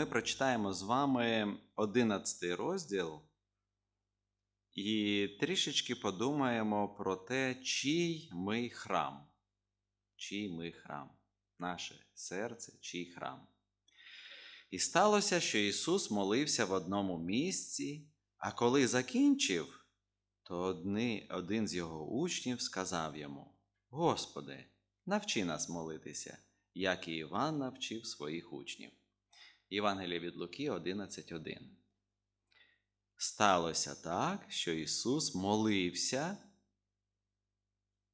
ми прочитаємо з вами 11 розділ і трішечки подумаємо про те, чий ми храм. Чий ми храм, наше серце, чий храм. І сталося, що Ісус молився в одному місці, а коли закінчив, то одни, один з його учнів сказав йому: Господи, навчи нас молитися, як і Іван навчив своїх учнів. Євангелія від Луки 11.1. Сталося так, що Ісус молився,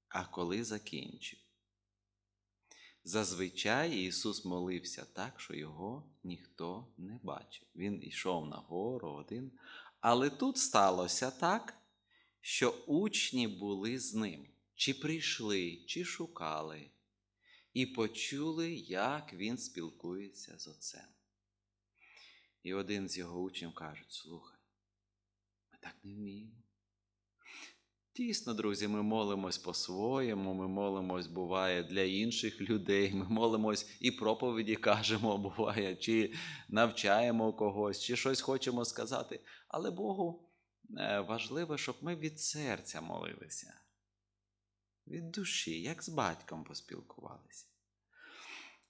а коли закінчив. Зазвичай Ісус молився так, що його ніхто не бачив. Він йшов на гору один. Але тут сталося так, що учні були з ним, чи прийшли, чи шукали, і почули, як він спілкується з Отцем. І один з його учнів каже: слухай, ми так не вміємо. Дійсно, друзі, ми молимось по-своєму, ми молимось, буває, для інших людей, ми молимось і проповіді кажемо, буває, чи навчаємо когось, чи щось хочемо сказати. Але Богу е, важливо, щоб ми від серця молилися, від душі, як з батьком поспілкувалися.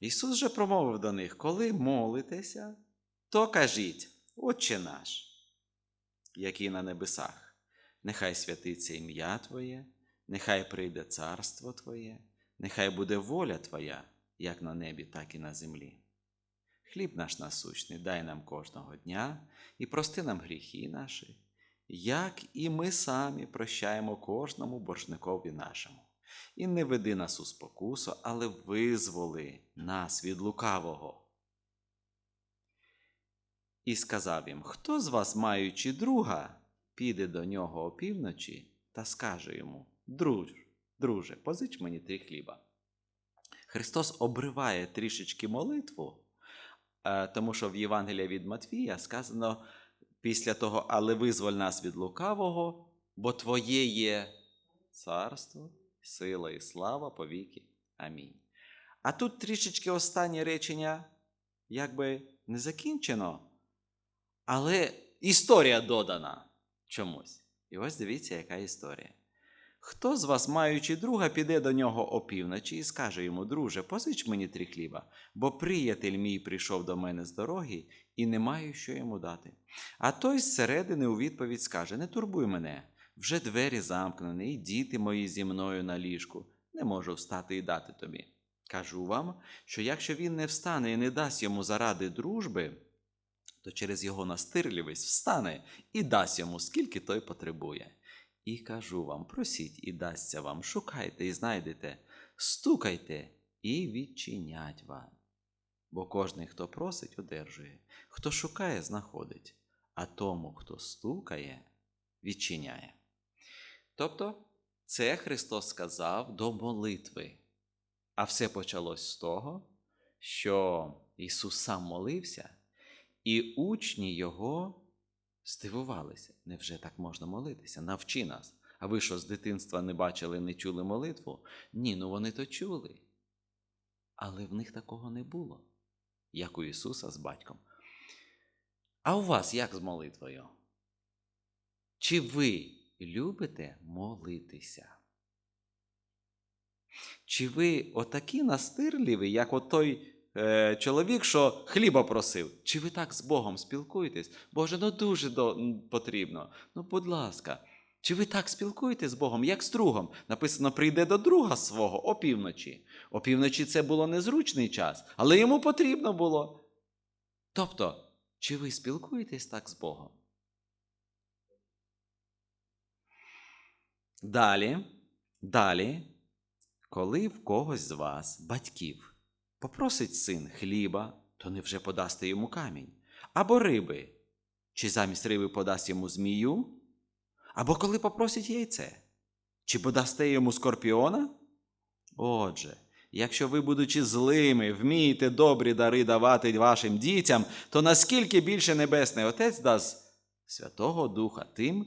Ісус же промовив до них: коли молитеся, то кажіть, Отче наш, який на небесах. Нехай святиться ім'я Твоє, нехай прийде царство Твоє, нехай буде воля Твоя, як на небі, так і на землі. Хліб наш насущний дай нам кожного дня і прости нам гріхи наші, як і ми самі прощаємо кожному боржникові нашому. І не веди нас у спокусу, але визволи нас від лукавого. І сказав їм: Хто з вас, маючи друга, піде до нього опівночі та скаже йому: Друж, друже, позич мені три хліба. Христос обриває трішечки молитву, е, тому що в Євангелії від Матвія сказано після того, але визволь нас від лукавого, бо Твоє є царство, сила і слава повіки. Амінь. А тут трішечки останнє речення якби не закінчено, але історія додана чомусь. І ось дивіться, яка історія. Хто з вас, маючи друга, піде до нього опівночі і скаже йому, друже, позич мені три хліба, бо приятель мій прийшов до мене з дороги і не маю що йому дати. А той зсередини у відповідь скаже: Не турбуй мене, вже двері замкнені, і діти мої зі мною на ліжку, не можу встати і дати тобі. Кажу вам, що якщо він не встане і не дасть йому заради дружби, то через його настирливість встане і дасть йому, скільки той потребує. І кажу вам: просіть і дасться вам, шукайте і знайдете, стукайте і відчинять вам. Бо кожний, хто просить, одержує, хто шукає, знаходить, а тому, хто стукає, відчиняє. Тобто, це Христос сказав до молитви. А все почалось з того, що Ісус сам молився. І учні його здивувалися. Невже так можна молитися? Навчи нас. А ви що з дитинства не бачили, не чули молитву? Ні, ну вони то чули. Але в них такого не було, як у Ісуса з батьком. А у вас як з молитвою? Чи ви любите молитися? Чи ви отакі настирливі, як отой е, чоловік, що хліба просив. Чи ви так з Богом спілкуєтесь? Боже, ну дуже до, потрібно. Ну, будь ласка, чи ви так спілкуєтесь з Богом, як з другом? Написано, прийде до друга свого опівночі. Опівночі це було незручний час, але йому потрібно було. Тобто, чи ви спілкуєтесь так з Богом? Далі, далі, коли в когось з вас, батьків, Попросить син хліба, то невже подасте йому камінь, або риби, чи замість риби подасть йому змію, або коли попросить яйце, чи подасте йому скорпіона? Отже, якщо ви, будучи злими, вмієте добрі дари давати вашим дітям, то наскільки більше Небесний Отець дасть Святого Духа тим,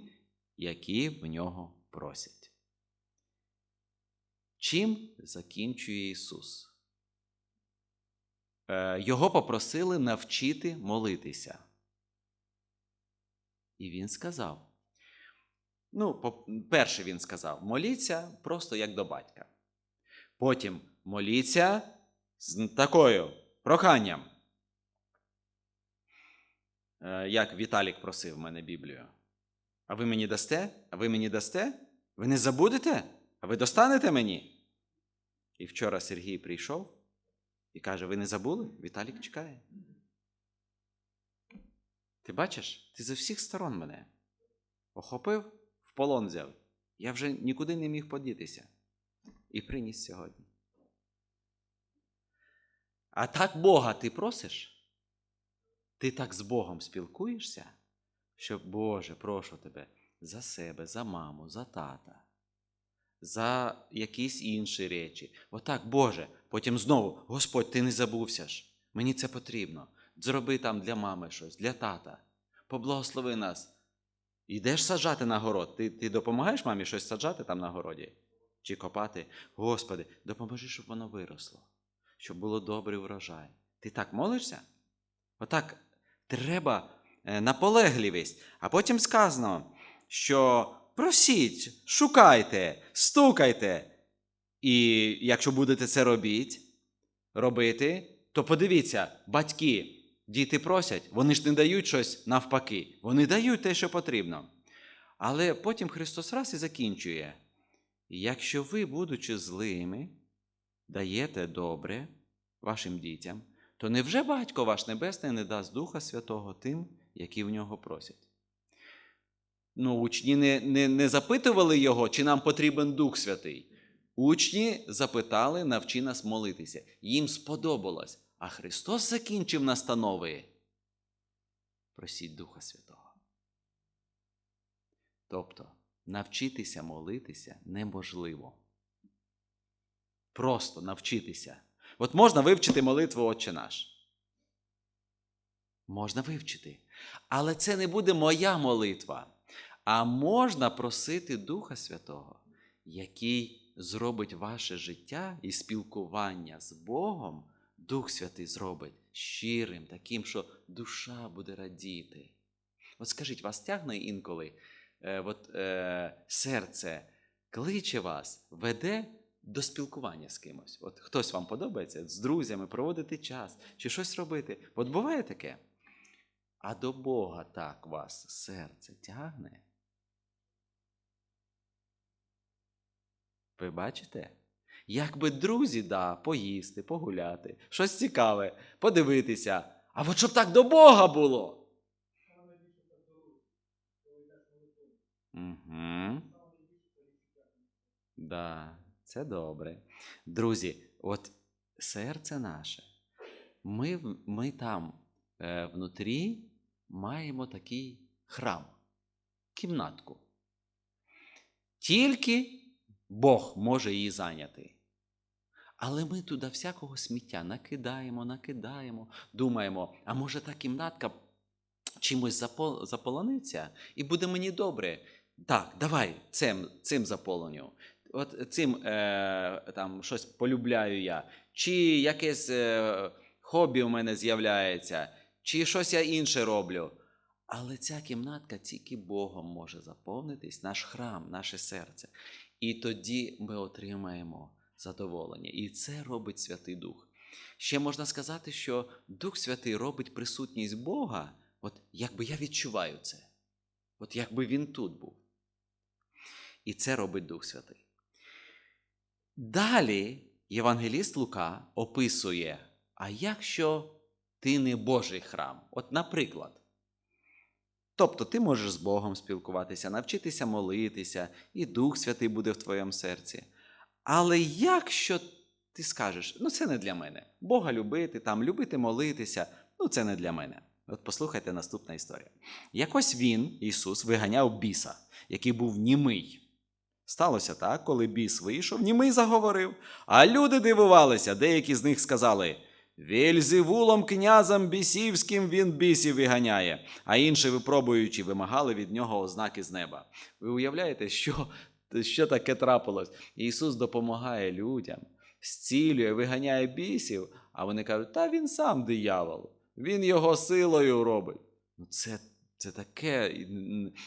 які в нього просять. Чим закінчує Ісус? Е, його попросили навчити молитися. І він сказав: ну, перше він сказав: моліться просто як до батька. Потім моліться з такою проханням. Е, Як Віталік просив мене Біблію. А ви мені дасте? А ви мені дасте? Ви не забудете? А ви достанете мені? І вчора Сергій прийшов і каже: Ви не забули? Віталік чекає. Ти бачиш, ти з усіх сторон мене охопив, в полон взяв. Я вже нікуди не міг подітися. І приніс сьогодні. А так Бога ти просиш? Ти так з Богом спілкуєшся, що, Боже, прошу тебе за себе, за маму, за тата, за якісь інші речі. Отак, Боже, потім знову, Господь, ти не забувся ж. Мені це потрібно. Зроби там для мами щось, для тата. Поблагослови нас. Йдеш саджати на город. Ти, ти допомагаєш мамі щось саджати там на городі? Чи копати? Господи, допоможи, щоб воно виросло, щоб було добрий врожай. Ти так молишся? Отак треба е, наполегливість. А потім сказано, що просіть, шукайте, стукайте. І якщо будете це робити, робити, то подивіться, батьки, діти просять, вони ж не дають щось навпаки, вони дають те, що потрібно. Але потім Христос раз і закінчує. Якщо ви, будучи злими, даєте добре вашим дітям, то невже батько ваш Небесний не дасть Духа Святого тим, які в нього просять? Ну, учні не, не, не запитували його, чи нам потрібен Дух Святий. Учні запитали, навчи нас молитися. Їм сподобалось. А Христос закінчив настанови. Просіть Духа Святого. Тобто, навчитися молитися неможливо. Просто навчитися. От можна вивчити молитву Отче наш. Можна вивчити. Але це не буде моя молитва. А можна просити Духа Святого, який зробить ваше життя і спілкування з Богом, Дух Святий зробить щирим, таким, що душа буде радіти. От скажіть, вас тягне інколи е, от, е, серце кличе вас, веде до спілкування з кимось. От хтось вам подобається з друзями проводити час чи щось робити. От буває таке. А до Бога так вас серце тягне. Ви бачите? Якби друзі, да, поїсти, погуляти, щось цікаве, подивитися. А от щоб так до Бога було. Угу. Да, це добре. Друзі, от серце наше. Ми, ми там е, внутрі маємо такий храм, кімнатку. Тільки Бог може її зайняти. Але ми туди всякого сміття накидаємо, накидаємо, думаємо, а може та кімнатка чимось запо- заполониться і буде мені добре. Так, давай цим, цим заполоню. От цим е, там щось полюбляю я. Чи якесь е, хобі у мене з'являється, чи щось я інше роблю. Але ця кімнатка тільки Богом може заповнитись, наш храм, наше серце. І тоді ми отримаємо задоволення. І це робить Святий Дух. Ще можна сказати, що Дух Святий робить присутність Бога, от якби я відчуваю це, от якби він тут був. І це робить Дух Святий. Далі Євангеліст Лука описує, а якщо ти не Божий храм? От, наприклад, тобто ти можеш з Богом спілкуватися, навчитися молитися, і Дух Святий буде в твоєму серці. Але якщо ти скажеш, ну це не для мене, Бога любити, там, любити молитися, ну це не для мене. От послухайте наступна історія. Якось він, Ісус, виганяв біса, який був німий. Сталося так, коли біс вийшов, німий заговорив. А люди дивувалися, деякі з них сказали: Вільзевулом князем бісівським він бісів виганяє, а інші, випробуючи, вимагали від нього ознаки з неба. Ви уявляєте, що, що таке трапилось? Ісус допомагає людям, зцілює, виганяє бісів, а вони кажуть, та він сам диявол, він його силою робить. Ну, це, це таке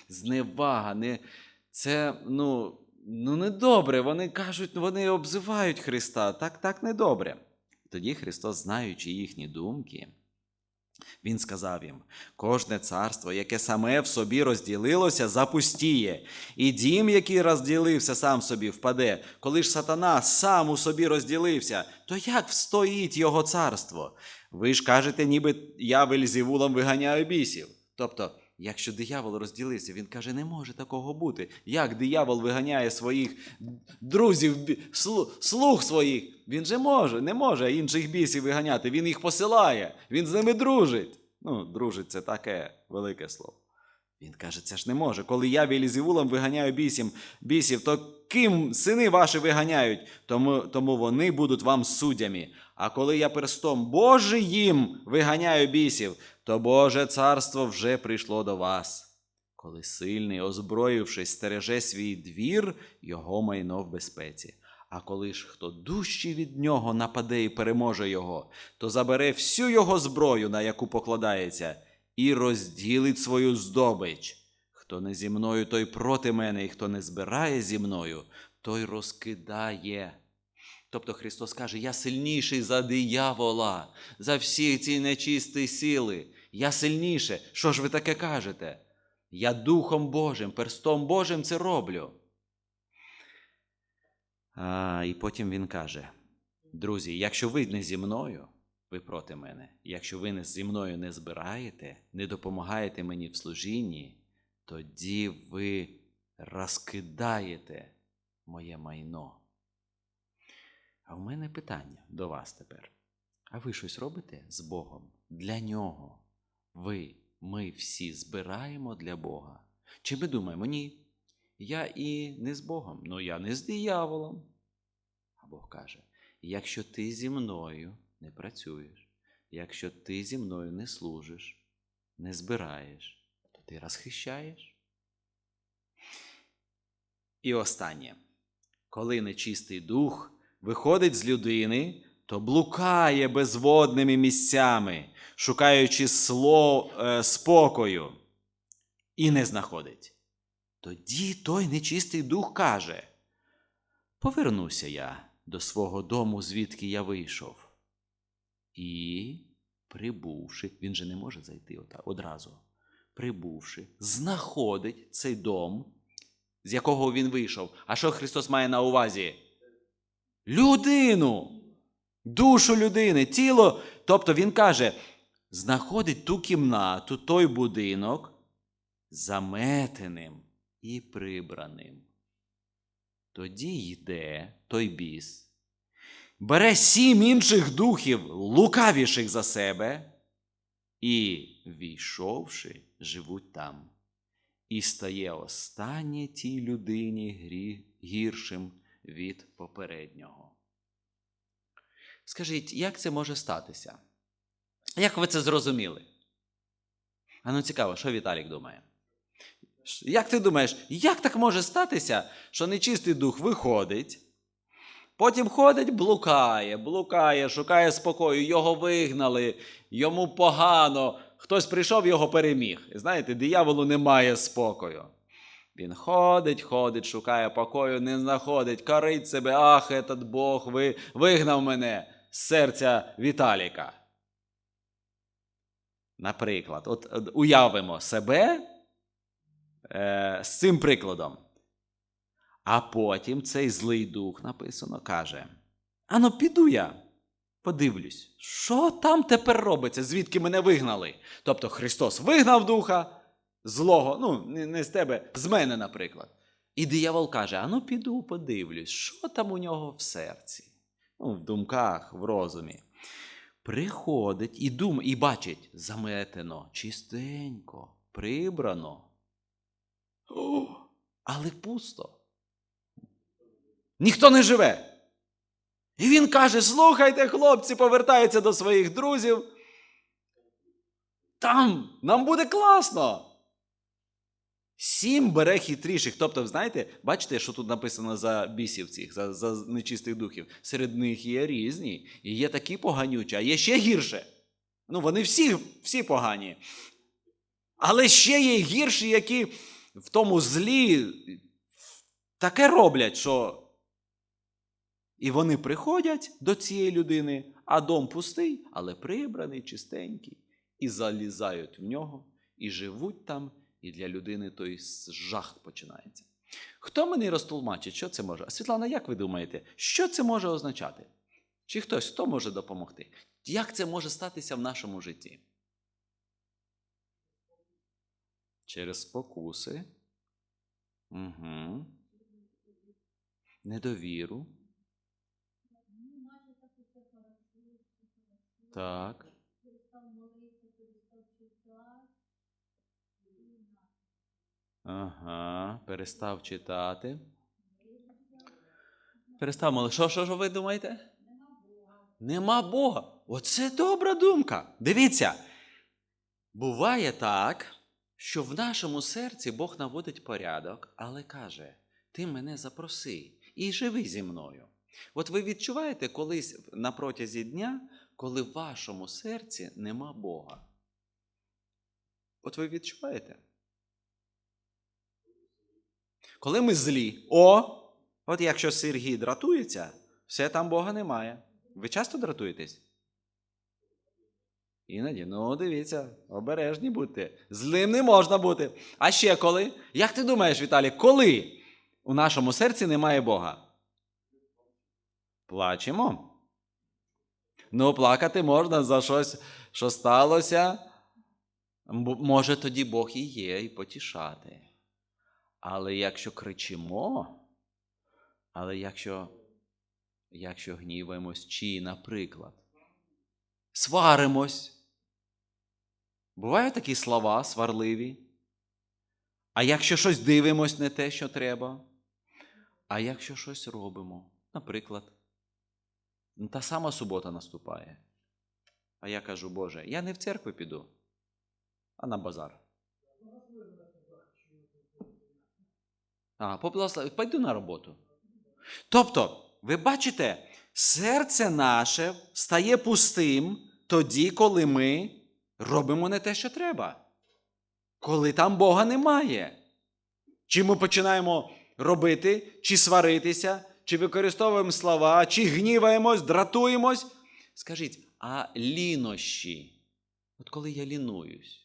зневага, не, це ну, ну недобре. Вони кажуть, вони обзивають Христа. Так, так недобре. Тоді Христос, знаючи їхні думки, він сказав їм: кожне царство, яке саме в собі розділилося, запустіє, і дім, який розділився сам собі, впаде. Коли ж сатана сам у собі розділився, то як встоїть його царство? Ви ж кажете, ніби я Вельзівулом виганяю бісів. Тобто, якщо диявол розділився, він каже, не може такого бути. Як диявол виганяє своїх друзів, слуг своїх? Він же може, не може інших бісів виганяти. Він їх посилає, він з ними дружить. Ну, дружить це таке велике слово. Він каже, це ж не може. Коли я Вілізівулом виганяю бісім, бісів, то ким сини ваші виганяють, тому, тому вони будуть вам суддями. А коли я перстом Божиїм виганяю бісів, то Боже царство вже прийшло до вас. Коли сильний, озброївшись, стереже свій двір, його майно в безпеці. А коли ж хто дужчий від нього нападе і переможе його, то забере всю його зброю, на яку покладається, і розділить свою здобич. Хто не зі мною, той проти мене, і хто не збирає зі мною, той розкидає. Тобто Христос каже: Я сильніший за диявола, за всі ці нечисті сили. Я сильніше. Що ж ви таке кажете? Я Духом Божим, перстом Божим це роблю. А, і потім він каже: Друзі, якщо ви не зі мною, ви проти мене. Якщо ви зі мною не збираєте, не допомагаєте мені в служінні, тоді ви розкидаєте моє майно. А в мене питання до вас тепер. А ви щось робите з Богом? Для нього? Ви, ми всі збираємо для Бога? Чи ми думаємо, ні? Я і не з Богом, ну я не з дияволом. А Бог каже: якщо ти зі мною не працюєш, якщо ти зі мною не служиш, не збираєш, то ти розхищаєш. І останнє. Коли нечистий дух виходить з людини, то блукає безводними місцями, шукаючи слов, е, спокою, і не знаходить. Тоді той нечистий дух каже: Повернуся я до свого дому, звідки я вийшов. І, прибувши, він же не може зайти одразу. Прибувши, знаходить цей дом, з якого він вийшов. А що Христос має на увазі? Людину, душу людини, тіло. Тобто Він каже, знаходить ту кімнату, той будинок заметеним і прибраним. Тоді йде той біс, бере сім інших духів, лукавіших за себе, і, війшовши, живуть там. І стає останнє тій людині гіршим від попереднього. Скажіть, як це може статися? Як ви це зрозуміли? А ну цікаво, що Віталік думає? Як ти думаєш, як так може статися, що нечистий дух виходить, потім ходить, блукає, блукає, шукає спокою, його вигнали, йому погано, хтось прийшов, його переміг. І знаєте, дияволу немає спокою. Він ходить, ходить, шукає покою, не знаходить, корить себе, ах, этот Бог ви, вигнав мене з серця Віталіка. Наприклад, от, от уявимо себе е, з цим прикладом. А потім цей злий дух написано каже: Ану, піду я, подивлюсь, що там тепер робиться, звідки мене вигнали. Тобто Христос вигнав духа злого, ну, не, з тебе, з мене, наприклад. І диявол каже: Ану, піду, подивлюсь, що там у нього в серці, ну, в думках, в розумі. Приходить і дум, і бачить заметено, чистенько, прибрано. Але пусто. Ніхто не живе. І він каже: слухайте, хлопці, повертаються до своїх друзів. Там нам буде класно. Сім бере хитріших. Тобто, знаєте, бачите, що тут написано за бісів цих, за, за нечистих духів. Серед них є різні. І є такі поганючі, а є ще гірше. Ну, вони всі, всі погані. Але ще є гірші, які в тому злі таке роблять, що. І вони приходять до цієї людини, а дом пустий, але прибраний, чистенький, і залізають в нього, і живуть там, і для людини той жах починається. Хто мені розтолмачить, що це може? Світлана, як ви думаєте, що це може означати? Чи хтось хто може допомогти? Як це може статися в нашому житті? Через спокуси. Угу. Недовіру. Так. Ага, перестав читати. Перестав молити. Що, що, що ви думаєте? Нема Бога. Оце добра думка. Дивіться. Буває так, що в нашому серці Бог наводить порядок, але каже: Ти мене запроси і живи зі мною. От ви відчуваєте колись на протязі дня, коли в вашому серці нема Бога. От ви відчуваєте? Коли ми злі, о! От якщо Сергій дратується, все там Бога немає. Ви часто дратуєтесь? Іноді, ну дивіться, обережні будьте. Злим не можна бути. А ще коли? Як ти думаєш, Віталій, коли у нашому серці немає Бога? Плачемо. Ну, плакати можна за щось, що сталося. Може, тоді Бог і є, і потішати. Але якщо кричимо, але якщо, якщо гніваємось, чи, наприклад, сваримось. Бувають такі слова сварливі. А якщо щось дивимось не те, що треба, а якщо щось робимо, наприклад, та сама субота наступає. А я кажу, Боже, я не в церкву піду, а на базар. А, поблагослови, пойду на роботу. Тобто, ви бачите, серце наше стає пустим тоді, коли ми робимо не те, що треба. Коли там Бога немає. Чи ми починаємо робити, чи сваритися, чи використовуємо слова, чи гніваємось, дратуємось. Скажіть, а лінощі? От коли я лінуюсь,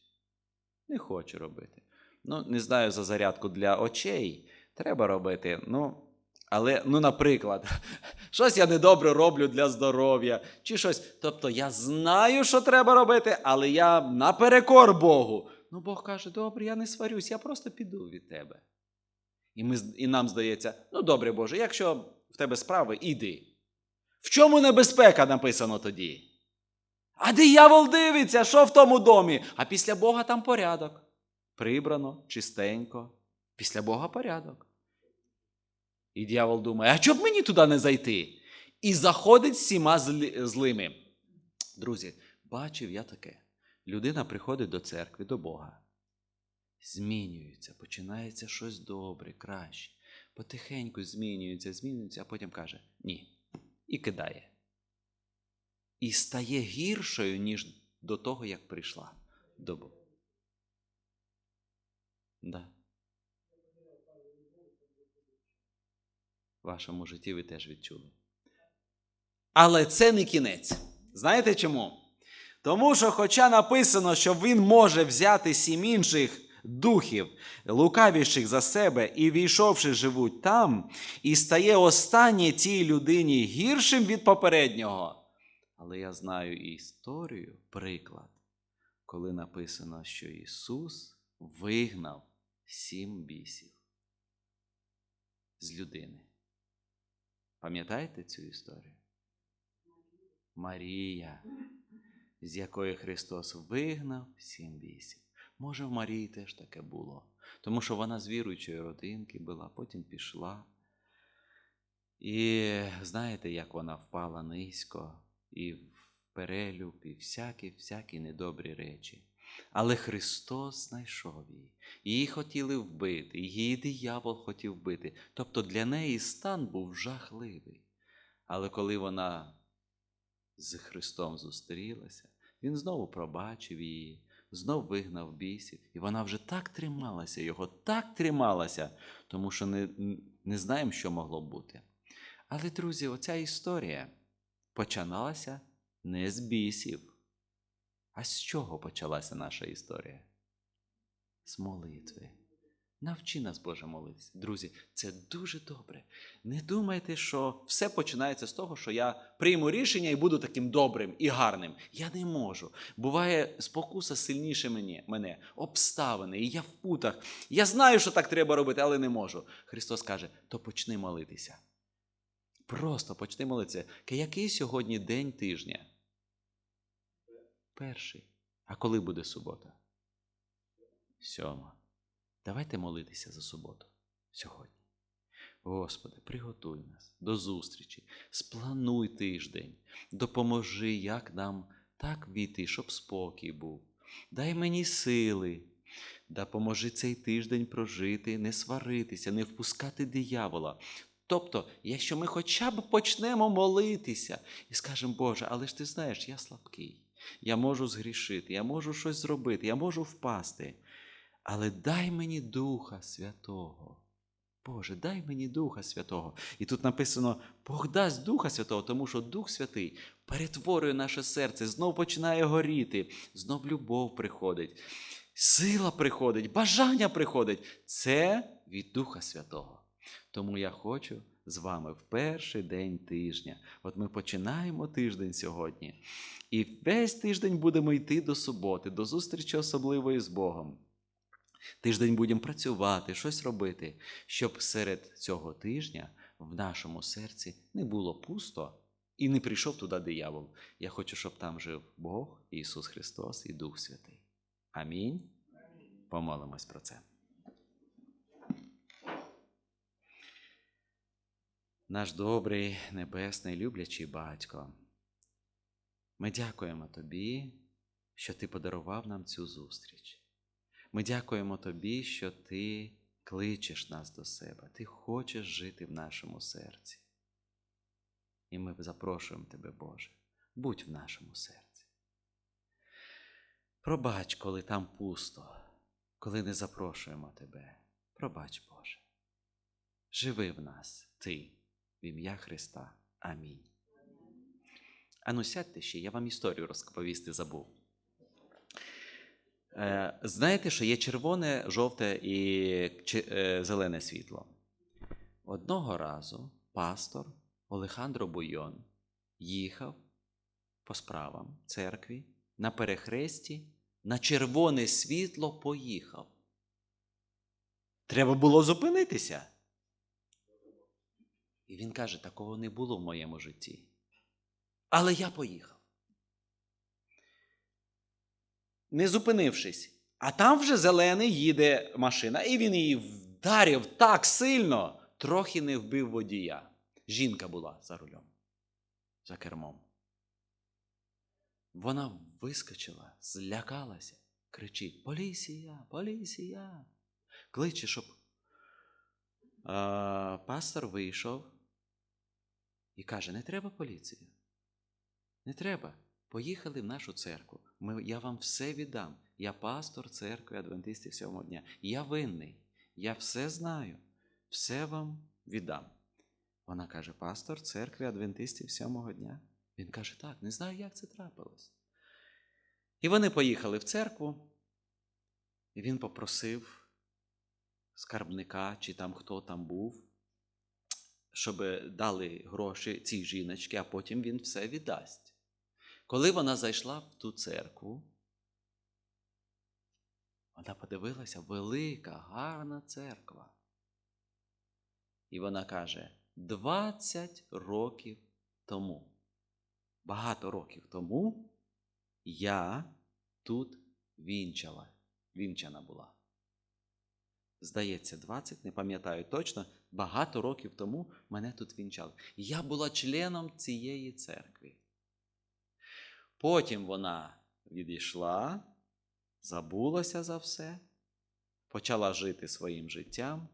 не хочу робити. Ну, не знаю за зарядку для очей. Треба робити. Ну, але, ну, наприклад, щось я недобре роблю для здоров'я, чи щось. Тобто я знаю, що треба робити, але я наперекор Богу. Ну, Бог каже: добре, я не сварюсь, я просто піду від тебе. І, ми, і нам здається, ну добре, Боже, якщо в тебе справи, іди. В чому небезпека написано тоді? А диявол дивиться, що в тому домі? А після Бога там порядок. Прибрано, чистенько. Після Бога порядок. І дьявол думає, а чоб мені туди не зайти? І заходить всіма злими. Друзі, бачив я таке. Людина приходить до церкви, до Бога. Змінюється, починається щось добре, краще. Потихеньку змінюється, змінюється, а потім каже ні. І кидає. І стає гіршою, ніж до того, як прийшла до Бога. Да. В вашому житті ви теж відчули. Але це не кінець. Знаєте чому? Тому що, хоча написано, що він може взяти сім інших духів, лукавіших за себе, і війшовши, живуть там, і стає останнє цій людині гіршим від попереднього. Але я знаю історію, приклад, коли написано, що Ісус вигнав сім бісів з людини. Пам'ятаєте цю історію? Марія, з якої Христос вигнав сім бісів. Може, в Марії теж таке було, тому що вона з віруючої родинки була, потім пішла. І знаєте, як вона впала низько і в перелюб, і всякі, всякі недобрі речі. Але Христос знайшов її. Її хотіли вбити, її диявол хотів вбити. Тобто для неї стан був жахливий. Але коли вона з Христом зустрілася, Він знову пробачив її, знов вигнав бійсів. і вона вже так трималася його, так трималася, тому що не, не знаємо, що могло бути. Але, друзі, оця історія починалася не з бісів. А з чого почалася наша історія? З молитви. Навчи нас, Боже, молитися. Друзі, це дуже добре. Не думайте, що все починається з того, що я прийму рішення і буду таким добрим і гарним. Я не можу. Буває спокуса сильніше мені, мене, обставини, і я в путах. Я знаю, що так треба робити, але не можу. Христос каже: то почни молитися. Просто почни молитися. Який сьогодні день тижня? Перший. А коли буде субота? Сьома. Давайте молитися за суботу сьогодні. Господи, приготуй нас до зустрічі, сплануй тиждень, допоможи, як нам так війти, щоб спокій був. Дай мені сили, допоможи цей тиждень прожити, не сваритися, не впускати диявола. Тобто, якщо ми хоча б почнемо молитися і скажемо, Боже, але ж ти знаєш, я слабкий, я можу згрішити, я можу щось зробити, я можу впасти. Але дай мені Духа Святого. Боже, дай мені Духа Святого. І тут написано: Бог дасть Духа Святого, тому що Дух Святий перетворює наше серце, знов починає горіти, знов любов приходить, сила приходить, бажання приходить. Це від Духа Святого. Тому я хочу з вами в перший день тижня. От ми починаємо тиждень сьогодні. І весь тиждень будемо йти до суботи, до зустрічі особливої з Богом. Тиждень будемо працювати, щось робити, щоб серед цього тижня в нашому серці не було пусто і не прийшов туди диявол. Я хочу, щоб там жив Бог, Ісус Христос і Дух Святий. Амінь. Помолимось про це. Наш добрий, небесний, люблячий батько. Ми дякуємо Тобі, що Ти подарував нам цю зустріч. Ми дякуємо Тобі, що Ти кличеш нас до себе, Ти хочеш жити в нашому серці. І ми запрошуємо Тебе, Боже, будь в нашому серці. Пробач, коли там пусто, коли не запрошуємо Тебе. Пробач, Боже. Живи в нас, Ти, в ім'я Христа. Амінь. Ану, сядьте ще, я вам історію розповісти забув. Е, Знаєте, що є червоне, жовте і е, зелене світло. Одного разу пастор Олехандро Буйон їхав по справам церкві на перехресті, на червоне світло поїхав. Треба було зупинитися. І він каже: такого не було в моєму житті. Але я поїхав. Не зупинившись. А там вже зелений їде машина, і він її вдарив так сильно, трохи не вбив водія. Жінка була за рулем, за кермом. Вона вискочила, злякалася, кричить: Поліція, поліція. Кличе, щоб а, пастор вийшов і каже: не треба поліцію. Не треба. Поїхали в нашу церкву. Ми, я вам все віддам. Я пастор церкви Адвентистів сьомого дня. Я винний. Я все знаю. Все вам віддам. Вона каже: пастор церкви Адвентистів сьомого дня. Він каже: так, не знаю, як це трапилось. І вони поїхали в церкву, і він попросив скарбника, чи там хто там був, щоб дали гроші цій жіночці, а потім він все віддасть. Коли вона зайшла в ту церкву, вона подивилася велика, гарна церква. І вона каже: 20 років тому, багато років тому я тут вінчала, вінчана була. Здається, 20, не пам'ятаю точно, багато років тому мене тут вінчали. Я була членом цієї церкви. Потім вона відійшла, забулася за все, почала жити своїм життям,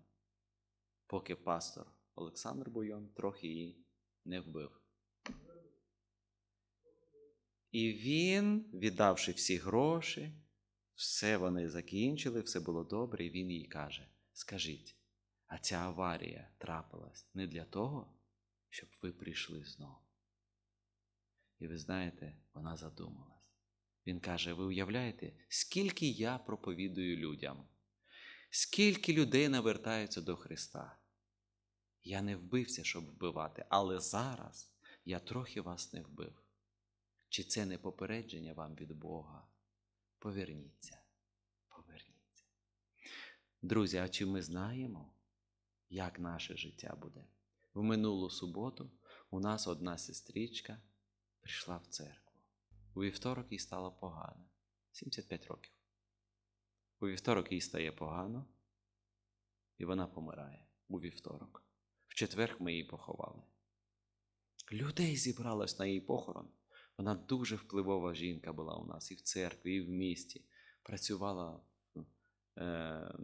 поки пастор Олександр Буйон трохи її не вбив. І він, віддавши всі гроші, все вони закінчили, все було добре, і він їй каже: Скажіть, а ця аварія трапилась не для того, щоб ви прийшли знову. І ви знаєте, вона задумалась. Він каже: ви уявляєте, скільки я проповідую людям, скільки людей навертаються до Христа. Я не вбився, щоб вбивати, але зараз я трохи вас не вбив. Чи це не попередження вам від Бога? Поверніться, поверніться. Друзі, а чи ми знаємо, як наше життя буде? В минулу суботу у нас одна сестричка прийшла в церкву. У вівторок їй стало погано. 75 років. У вівторок їй стає погано, і вона помирає у вівторок. В четвер ми її поховали. Людей зібралось на її похорон. Вона дуже впливова жінка була у нас і в церкві, і в місті. Працювала е,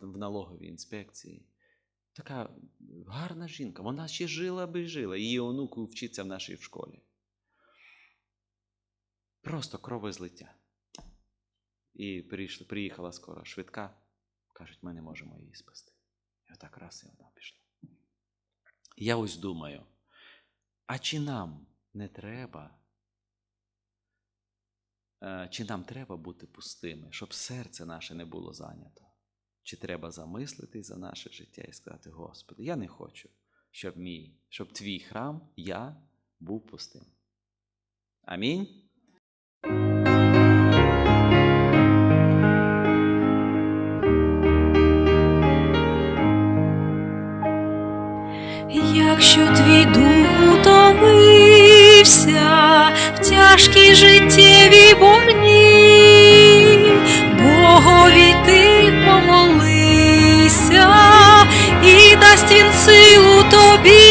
в налоговій інспекції. Така гарна жінка. Вона ще жила би жила. Її онуку вчиться в нашій школі. Просто кровозлиття. І приїхала скоро швидка. Кажуть, ми не можемо її спасти. І отак раз і вона пішла. Я ось думаю, а чи нам не треба? е, Чи нам треба бути пустими, щоб серце наше не було зайнято? Чи треба замислитись за наше життя і сказати, Господи, я не хочу, щоб мій, щоб твій храм, я був пустим. Амінь. Якщо твій дух утомився в тяжкій життєвій борні, Богові ти помолися і дасть він силу тобі,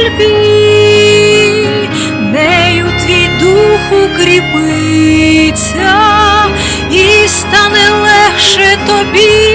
мольбі, нею твій дух укріпиться і стане легше тобі.